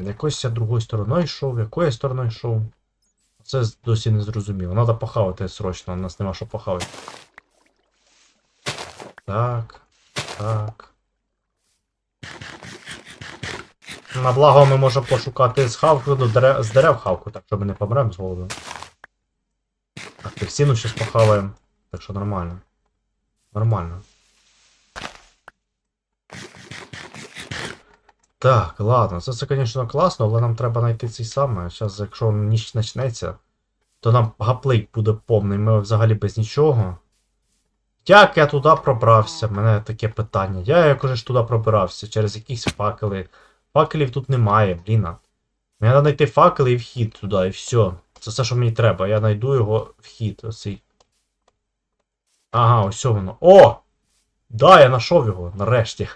Якось я другою стороною йшов, якою стороною йшов. Це досі не зрозуміло. Надо похавати срочно, у нас нема що похавати. Так. Так. На благо ми можемо пошукати з хавку до дерев, з дерев хавку, так що ми не помремо з голоду. Так, Апельсину щось похаваємо. Так що нормально. Нормально. Так, ладно, це, це, звісно, класно, але нам треба знайти цей саме. Зараз, якщо ніч почнеться, то нам гаплик буде повний, ми взагалі без нічого. Як я туди пробрався? Мене таке питання. Я як уже ж туди пробирався через якісь факели. Факелів тут немає, блін. Мені треба знайти факели і вхід туди, і все. Це все, що мені треба. Я знайду його вхід. Оцей. Ага, ось воно. О! Да, я знайшов його, нарешті.